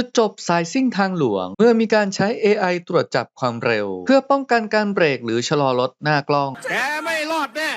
จุดจบสายซิ่งทางหลวง เมื่อมีการใช้ AI ตรวจจับความเร็ว เพื่อป้องกันการเบรกหรือชะลอรถหน้ากล้อง แกไม่รอดแน่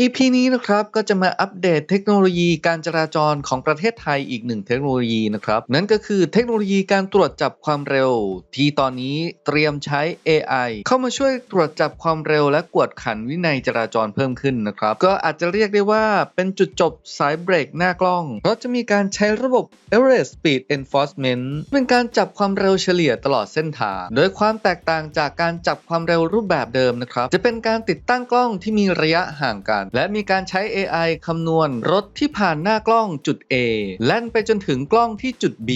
EP นี้นะครับก็จะมาอัปเดตเทคโนโลยีการจราจรของประเทศไทยอีกหนึ่งเทคโนโลยีนะครับ นั่นก็คือเทคโนโลยีการตรวจจับความเร็ว ที่ตอนนี้เตรียมใช้ AI เข้ามาช่วยตรวจจับความเร็วและกวดขันวินัยจราจรเพิ่มขึ้นนะครับ ก็อาจจะเรียกได้ว่าเป็นจุดจบสายเบรกหน้ากล้อง เพราะจะมีการใช้ระบบ Average Speed Enforcement เป็นการจับความเร็วเฉลี่ยตลอดเส้นทางโดยความแตกต่างจากการจับความเร็วรูปแบบเดิมนะครับจะเป็นการติดตั้งกล้องที่มีระยะห่างกันและมีการใช้ AI คำนวณรถที่ผ่านหน้ากล้องจุด A แล่นไปจนถึงกล้องที่จุด B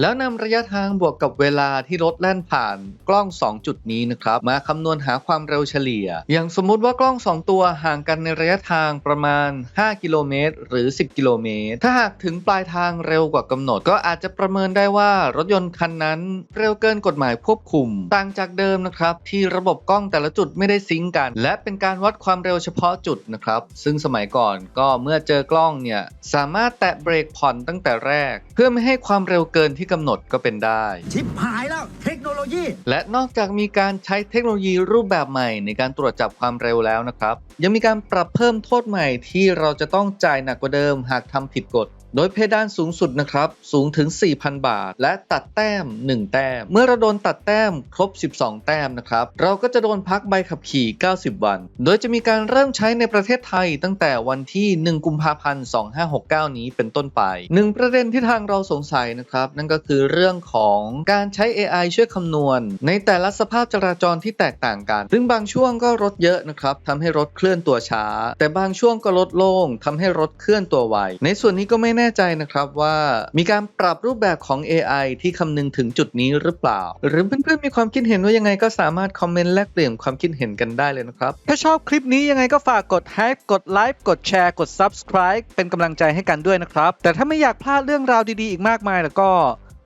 แล้วนำระยะทางบวกกับเวลาที่รถแล่นผ่านกล้อง 2 จุดนี้นะครับ มาคำนวณหาความเร็วเฉลี่ย อย่างสมมุติว่ากล้อง 2 ตัวห่างกันในระยะทางประมาณ 5 กิโลเมตรหรือ 10 กิโลเมตร ถ้าหากถึงปลายทางเร็วกว่ากำหนด ก็อาจจะประเมินได้ว่ารถยนต์คันนั้นเร็วเกินกฎหมายควบคุม ต่างจากเดิมนะครับที่ระบบกล้องแต่ละจุดไม่ได้ซิงก์กัน และเป็นการวัดความเร็วเฉพาะจุดนะครับซึ่งสมัยก่อนก็เมื่อเจอกล้องเนี่ย สามารถแตะเบรกผ่อนตั้งแต่แรก เพื่อไม่ให้ความเร็วเกินที่กำหนดก็เป็นได้ ชิปหายแล้วเทคโนโลยี และนอกจากมีการใช้เทคโนโลยีรูปแบบใหม่ในการตรวจจับความเร็วแล้วนะครับ ยังมีการปรับเพิ่มโทษใหม่ที่เราจะต้องจ่ายหนักกว่าเดิมหากทำผิดกฎ โดยเพดานสูงสุดนะครับ สูงถึง 4,000 บาท และตัดแต้ม 1 แต้ม เมื่อเราโดนตัดแต้มครบ 12 แต้มนะครับ เราก็จะโดนพักใบขับขี่ 90 วัน โดยจะมีการเริ่มใช้ในประเทศไทยตั้งแต่วันที่ 1 กุมภาพันธ์ 2569 นี้เป็นต้นไปหนึ่งประเด็นที่ทางเราสงสัยนะครับ นั่นก็คือเรื่องของการใช้ AI ช่วยคำนวณ ในแต่ละสภาพจราจรที่แตกต่างกัน ซึ่งบางช่วงก็รถเยอะนะครับทำให้รถเคลื่อนตัวช้า แต่บางช่วงก็รถโล่งทำให้รถเคลื่อนตัวไว ในส่วนนี้ก็ไม่แน่น่ใจนะครับว่ามีการปรับรูปแบบของ AI ที่คำนึงถึงจุดนี้หรือเปล่า หรือเพื่อนๆมีความคิดเห็นว่ายังไงก็สามารถคอมเมนต์แลกเปลี่ยนความคิดเห็นกันได้เลยนะครับ ถ้าชอบคลิปนี้ยังไงก็ฝากกด Hype กดไลค์กดแชร์กด Subscribe เป็นกำลังใจให้กันด้วยนะครับ แต่ถ้าไม่อยากพลาดเรื่องราวดีๆอีกมากมายแล้วก็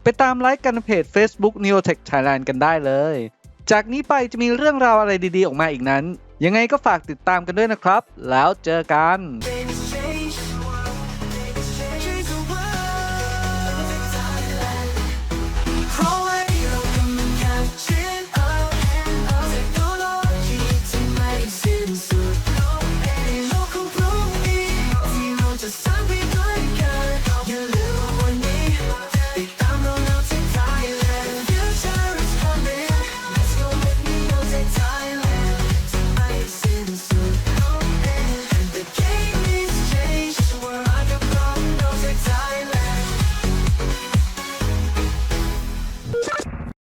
ไปตามไลค์กันในเพจ Facebook Neotech Thailand กันได้เลย จากนี้ไปจะมีเรื่องราวอะไรดีๆ ออกมาอีกนั้น ยังไงก็ฝากติดตามกันด้วยนะครับ แล้วเจอกัน Baby